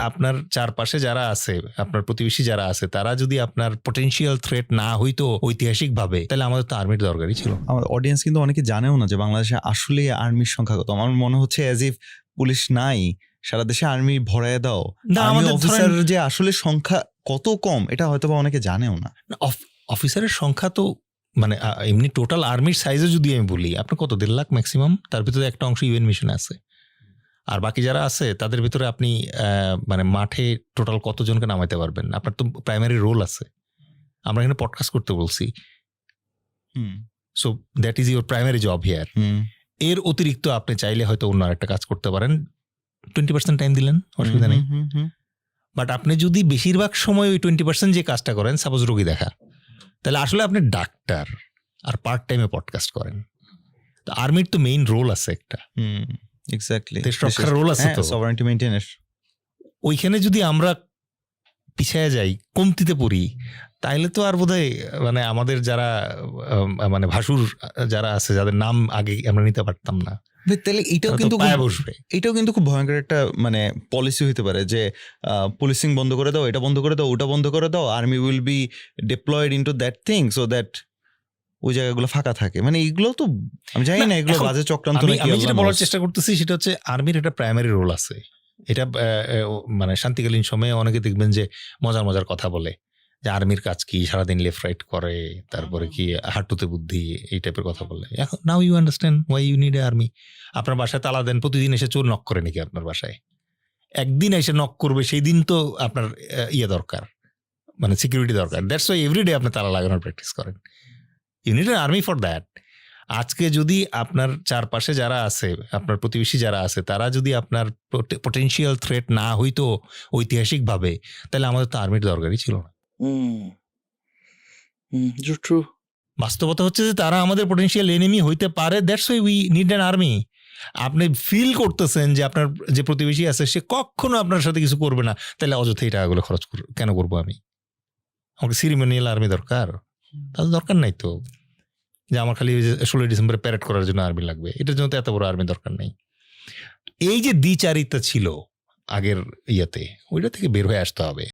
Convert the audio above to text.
আপনার চারপাশে যারা আছে আপনার প্রতিবেশী যারা আছে তারা যদি আপনার পটেনশিয়াল থ্রেট না হইতো ঐতিহাসিক ভাবে তাহলে আমাদের তো আর্মির দরকারই ছিল। আমার অডিয়েন্স কিন্তু অনেকে জানেও না যে বাংলাদেশে আসলে আর্মির সংখ্যা কত। আমার মনে হচ্ছে অ্যাজ ইফ পুলিশ নাই সারা দেশে আর্মি ভরায় দাও। আর্মি অফিসার যে আসলে সংখ্যা কত কম এটা হয়তো বা অনেকে জানেও না। না, অফ- অফিসারের সংখ্যা তো মানে এমনি টোটাল আর্মির সাইজে যদি আমি বলি আপনার কত? দেড় লাখ ম্যাক্সিমাম তার ভিতরে একটা অংশ ইউএন মিশনে আছে। আর বাকি যারা আছে তাদের ভিতরে আপনি মানে মাঠে টোটাল কতজনকে নামাইতে পারবেন? আপনার তো প্রাইমারি রোল আছে। আমরা এখানে পডকাস্ট করতে বলছি। হুম। So that is your primary job here এর অতিরিক্ত আপনি চাইলে হয়তো অন্য আরেকটা কাজ করতে পারেন। টোয়েন্টি পার্সেন্ট টাইম দিলেন অসুবিধা নেই। বাট আপনি যদি বেশিরভাগ সময় ওই টোয়েন্টি পার্সেন্ট যে কাজটা করেন সাপোজ রোগী দেখা তাহলে আসলে আপনি ডাক্তার আর পার্ট টাইমে পডকাস্ট করেন। তো আর্মির তো মেইন রোল আছে একটা। হুম। এক্স্যাক্টলি রক্ষার role আছে তো। সভারেন্টি মেইনটেনের ওইখানে যদি আমরা পিছিয়ে যাই কমতিতে পড়ি তাইলে তো আর বোধহয় মানে আমাদের যারা মানে ভাসুর যারা আছে যাদের নাম আগে আমরা নিতে পারতাম না তাহলে এটাও কিন্তু বসবে এটাও কিন্তু খুব ভয়ঙ্কর একটা মানে পলিসি হতে পারে যে পুলিশিং বন্ধ করে দাও এটা বন্ধ করে দাও ওটা বন্ধ করে দাও army will be deployed into that thing so that ওই জায়গাগুলো ফাঁকা থাকে। মানে এগুলো তো আমি জানি না এগুলো বাজে চক্রান্ত আমি যেটা বলার চেষ্টা করতেছি সেটা হচ্ছে আর্মির একটা প্রাইমারি রোল আছে। এটা মানে শান্তিকালীন সময়ে অনেকে দেখবেন যে মজার মজার কথা বলে। যে আর্মির কাজ কি? সারাদিন লেফট রাইট করে তারপরে কি হাঁটুতে বুদ্ধি এই টাইপের কথা বলে। এখন now you understand why you need a army আপনার বাসায় তালা দেন প্রতিদিন এসে চোর নক করে নাকি আপনার বাসায়। একদিন এসে নক করবে সেই দিন তো আপনার ইয়ে দরকার। মানে সিকিউরিটি দরকার। দ্যাটস ওয়াই এভরিডে আপনি তালা লাগানোর প্র্যাকটিস করেন। ইউনিট আর্মি ফর দ্যাট আজকে যদি আপনার চারপাশে যারা আছে আপনার প্রতিবেশী যারা আছে তারা যদি আপনার পটেনশিয়াল থ্রেট না হইতো ঐতিহাসিকভাবে তাহলে আমাদের তো আর্মির দরকারই ছিল না। true. বাস্তবতা হচ্ছে যে তারা আমাদের পটেনশিয়াল এনিমি হইতে পারে that's why we need an army আপনি ফিল করতেছেন যে আপনার যে প্রতিবেশী আছে সে কখনো আপনার সাথে কিছু করবে না তাহলে অযথা এই টাকাগুলো খরচ কেন করব আমি? আমাকে সিরিমোনিয়াল আর্মি দরকার? তাহলে দরকার নাই তো। যে আমার খালি ষোলোই ডিসেম্বরে প্যারেড করার জন্য আর্মি লাগবে। এটার জন্য তো এত বড় আর্মি দরকার নেই। এই যে দ্বিচারিতা ছিল আগের ইয়েতে, ওইটা থেকে বের হয়ে আসতে হবে।